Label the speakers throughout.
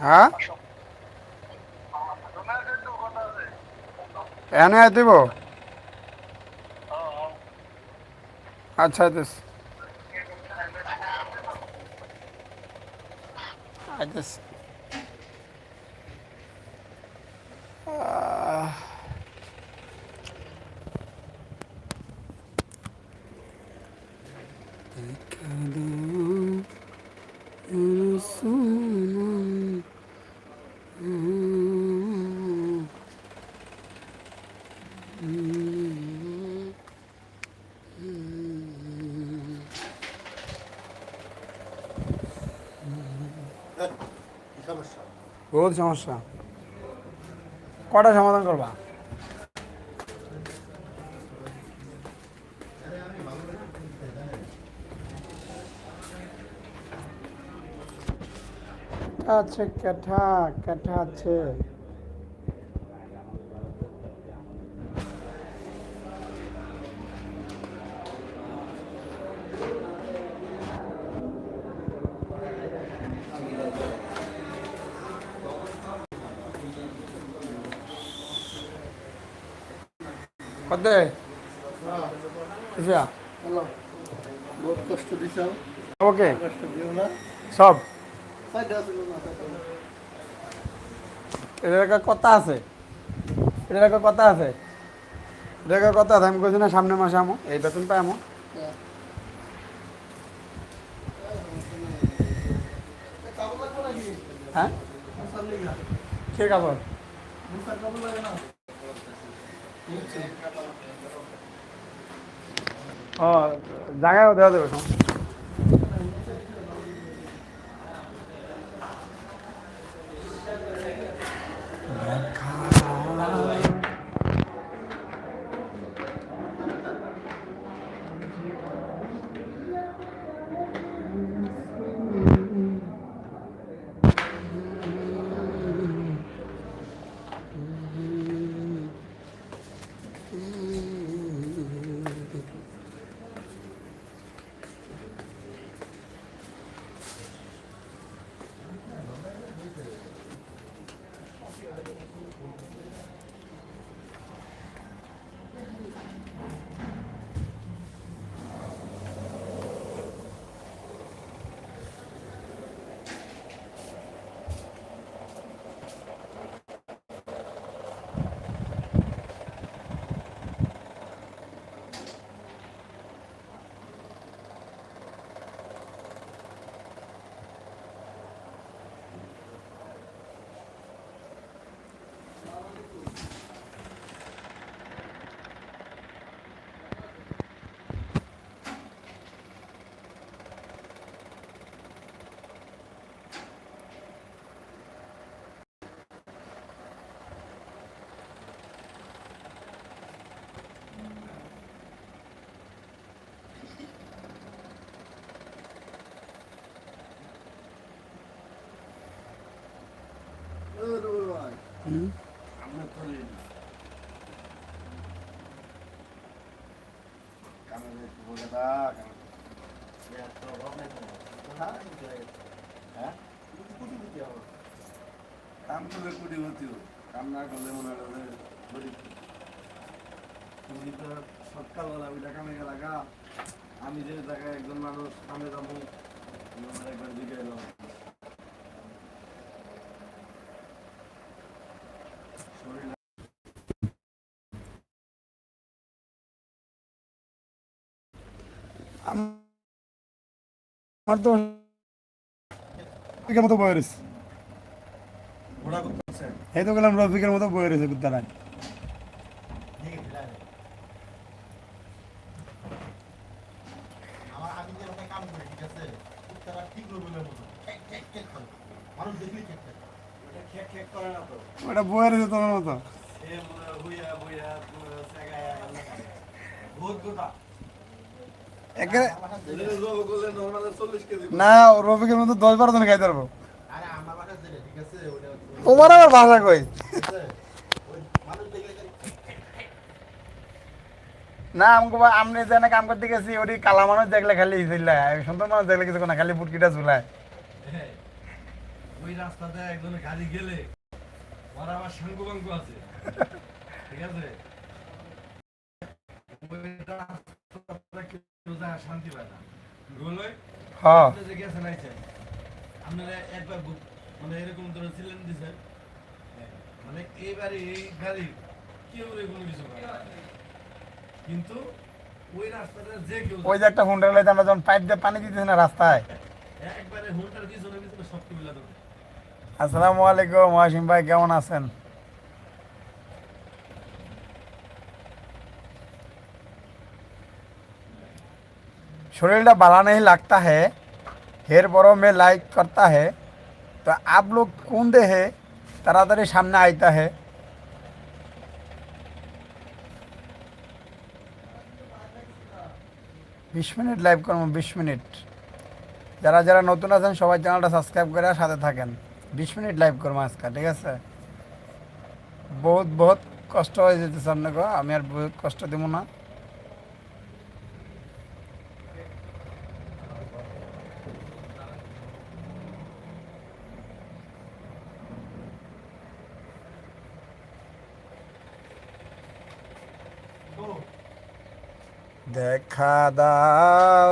Speaker 1: হ্যাঁ? এনে দিব? আচ্ছা দিস আইতেস বহুত সমস্যা। কটা সমাধান করবা? আচ্ছা কেঠা কেঠা আছে। কত
Speaker 2: বহুত কষ্ট দিছাও
Speaker 1: ওকে
Speaker 2: কষ্ট দিও না
Speaker 1: সব এটার একটা কথা আছে। এটার একটা কথা আছে। এটার একটা কথা আছে। আমি কইছি না সামনে মাসে আমো এই বেতন পাই আমো। হ্যাঁ? কে কাপড়?
Speaker 2: মুসার কাপড় লাগে না
Speaker 1: ও জায়গায় দেওয়া দেবে সমস্যা নেই।
Speaker 2: ও রুবুল ভাই
Speaker 1: হুম
Speaker 2: আমরা চলি কামে করলে কোটিপতি কাম না করলে মনে গরিব তুমি তো সকালবেলা ওইটা কামে গেলা গা আমি যে জায়গায় একজন মানুষ কামে যাব। একবার দিকে
Speaker 1: আমার তো রফিকের মতো বয়ে রয়েছে। এই তো গেলাম রফিকের মতো বয়ে রয়েছে কুত্তারায়
Speaker 3: আমার আমি যে ওখানে কাম করি ঠিক আছে? তারা ঠিক রবিলের মতো। ঠেক ঠেক ঠেক করে। মানুষ দেখলেই ঠেক ঠেক করে।
Speaker 2: ওটা
Speaker 1: বয়ে রয়েছে তোমার মতো।
Speaker 2: বহুত গোটা
Speaker 1: একে
Speaker 3: আমার বাসা জেলে
Speaker 2: জব করলে নর্মালে চল্লিশ কেজি
Speaker 1: না, রফিকের মতো দশ বারো জন খাইতে পারব।
Speaker 3: ওটা
Speaker 1: তোমার আবার ভাষা কই? না আমাকে আমনে যেন কাম করতে গেছি ওরি কালা মানুষ দেখলে খালি ঝুলায় সুন্দর মানুষ দেখলে কিছু না, খালি বুটকিটা ঝুলায়।
Speaker 2: ওই রাস্তাতে একজনের গাড়ি গেলে আবার আছে। ঠিক আছে? শান্তি পায় না রোলওয়ে
Speaker 1: হ্যাঁ
Speaker 2: যে গেছেন আইছেন আপনারা একবার মানে এরকম ধরে ছিলেন দিছেন মানে এইবারে এই গাড়ি কেউ কোনো কিছু কিন্তু ওই রাস্তাটা যে কেউ
Speaker 1: ওই যে একটা হুন্ডা লাইতে আমরা যখন পাইপ দিয়ে পানি দিতেছি না রাস্তায়।
Speaker 2: একবারে হুন্টার পিছনে পিছনে সব মিলা
Speaker 1: আসসালামু আলাইকুম ওয়াসিম ভাই কেমন আছেন? शरीर भला नहीं लगता है हेर बड़ों में लाइक करता है तो आप लोग कौन दे है তাড়াতাড়ি সামনে আইতা है বিশ মিনিট লাইভ করবো বিশ মিনিট যারা যারা নতুন আছেন সবাই চ্যানেলটা সাবস্ক্রাইব করে সাথে থাকেন বিশ মিনিট লাইভ করবো আজকে ঠিক আছে বহুত বহুত কষ্ট হয়ে যেতেছে আপনাকে আমি আর বহুত কষ্ট দেব না দেখা দাও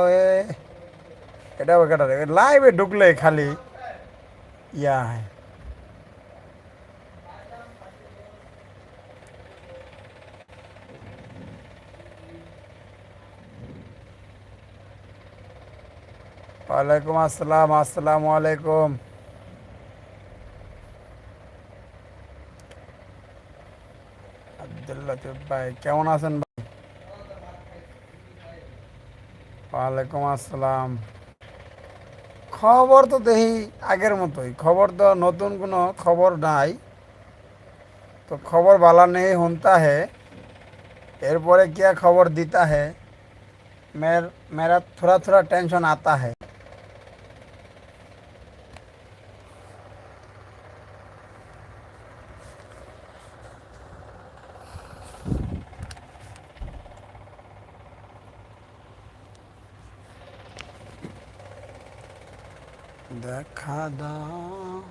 Speaker 1: এটা বেকার লাইভে ঢুকলে খালি ইয়া ওয়ালাইকুম আসসালাম, আসসালামু আলাইকুম। আব্দুল লতিফ ভাই, কেমন আছেন ভাই ওয়ালাইকুম আসসালাম। খবর তো দেখি আগের মতোই, খবর তো নতুন কোনো খবর নাই। তো খবর বালা নেই, হনতা হে। এরপরে কিয়া খবর দিতা হে? মের মেরা থোড়া থোড়া টেনশন আতা হে। দেখা দাও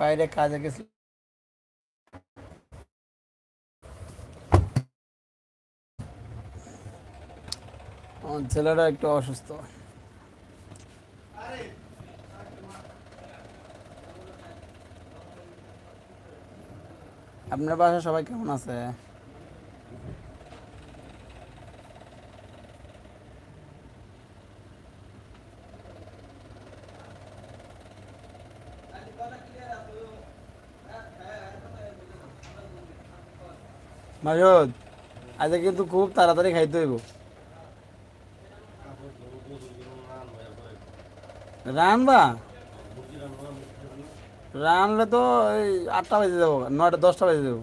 Speaker 1: বাইরে কাজে গেছি আমার ছেলেটা একটু অসুস্থ। আপনার বাসায় সবাই কেমন আছে? মাসুদ আজকে কিন্তু খুব তাড়াতাড়ি খাইতে হইব। রানবা রানলে তো এই আটটা বাজে যাব, নয়টা, দশটা বাজে যাব।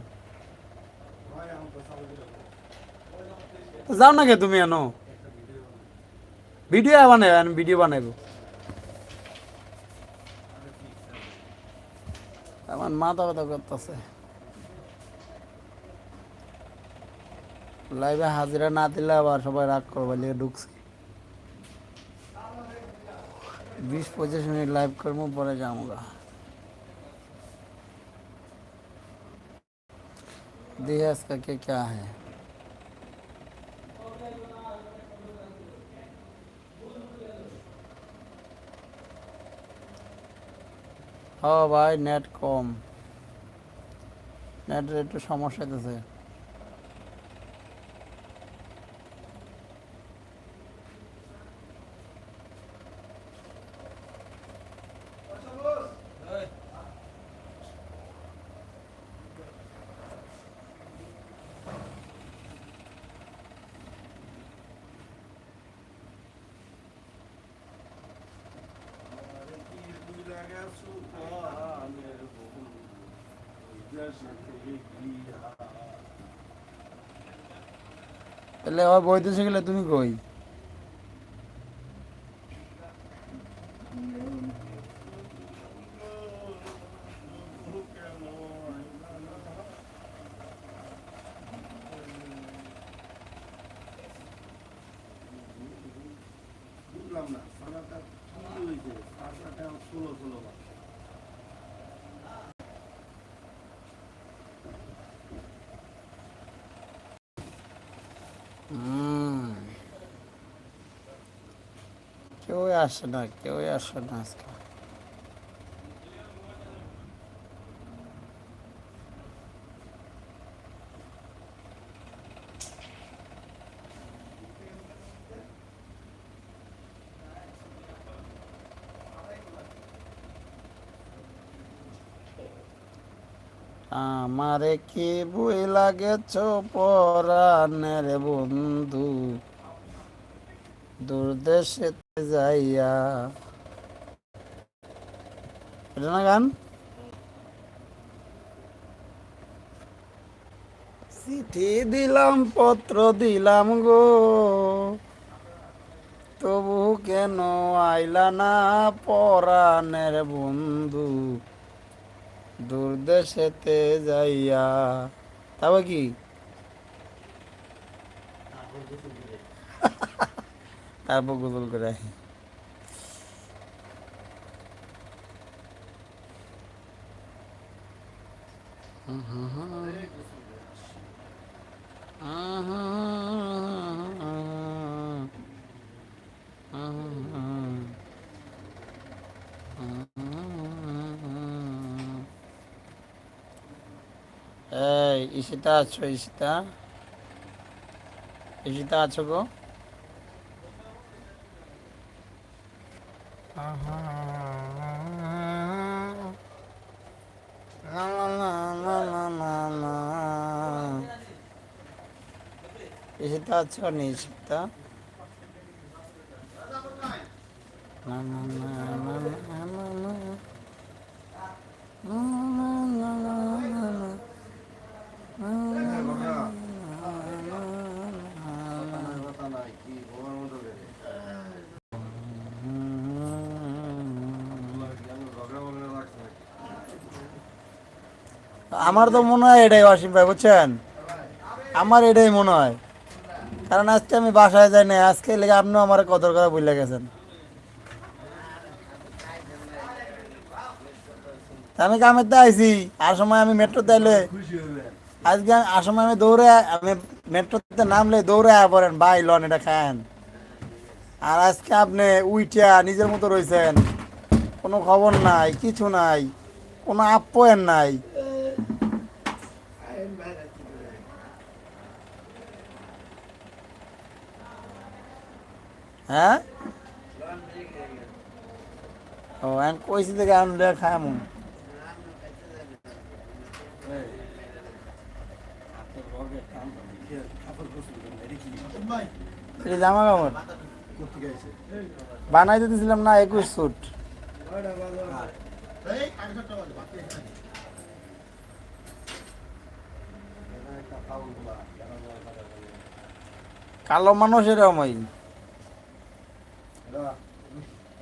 Speaker 1: যাও না তুমি এনো ভিডিও বানাই, আমি ভিডিও বানাইব আমার মাথা ব্যথা করতেছে। লাইভে হাজিরা না দিলে আবার সবাই রাগ করবে লিখে ঢুকছে बीस पच्चीस मिनट लाइव करमू परे जाऊंगा दिहास का के क्या है ও ভাই নেট কম নেটের একটু সমস্যা হইতেছে
Speaker 2: গেছো প্রাণের বন্ধু দেশে থেকে গিয়া
Speaker 1: তাহলে আবার বইতেছে গেলে তুমি কই হুম কেউ আসে না কেউ আসে না আজকে আমারে কি বই লাগেছ পরাণের বন্ধু? দূরদেশে যাইয়া। এটা গান? চিঠি দিলাম, পত্র দিলাম গো। তবু কেন আইলা না পরাণের বন্ধু? দূরদেশেতে যাইয়া। তবে কি?
Speaker 3: তারপর গোসল করে।
Speaker 1: হুম হুম করে আহি। এই ঈশিতা আছো ঈশিতা ঈশিতা আছো গো? ঈশিতা আছো নি ঈশিতা না না না না
Speaker 2: কথা নাই কি বলার মতো করে ঝগড়া বলে রাখছে
Speaker 1: আমার তো মনে হয় এটাই অসীম ভাই, বুঝছেন? আমার এটাই মনে হয়। কারণ আজকে আমি বাসায় যাই না আজকে লেগে আপনিও আমার কদর করা ভুলে গেছেন। আমি কামের তো আইসি আর সময় আমি মেট্রোতে
Speaker 2: হইবে
Speaker 1: আজকে আর আমি দৌড়ে আমি মেট্রোতে নামলে দৌড়ে পড়েন, ভাই, লন, এটা খান আর আজকে আপনি উইটা নিজের মতো রয়েছেন কোনো খবর নাই, কিছু নাই, কোনো আপ্যায়ন নাই। হ্যাঁ? ও এখন কইছি থেকে আমি খায় মন
Speaker 2: হাতের রগে টান দিয়ে কাপড় গোসল করে
Speaker 1: জামা কাপড়। বানাই দিতেছিলাম না একুশ সুট
Speaker 3: এই সাড়ে সাতটা বাজে বাকি এখানে
Speaker 2: একটা ফাউলগুলা কেন যায় কথা বলে
Speaker 1: কালো মানুষ এরকমই
Speaker 2: এটা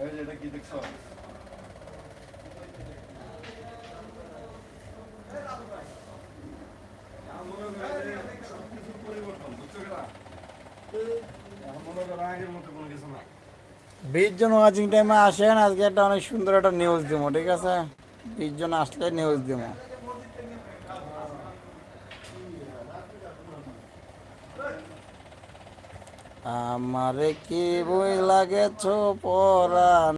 Speaker 2: এই যে এটা কি দেখছ সবকিছু পরিবর্তন বুঝছ কেনা এখন মনে করো আগের মতো কোনো কিছু না
Speaker 1: বিশ জন ওয়াচিং টাইমে আসেন, আজকে একটা অনেক সুন্দর একটা নিউজ দিব ঠিক আছে? বিশ জন আসলে নিউজ দিব আমারে কি বই লাগেছ, পরাণ?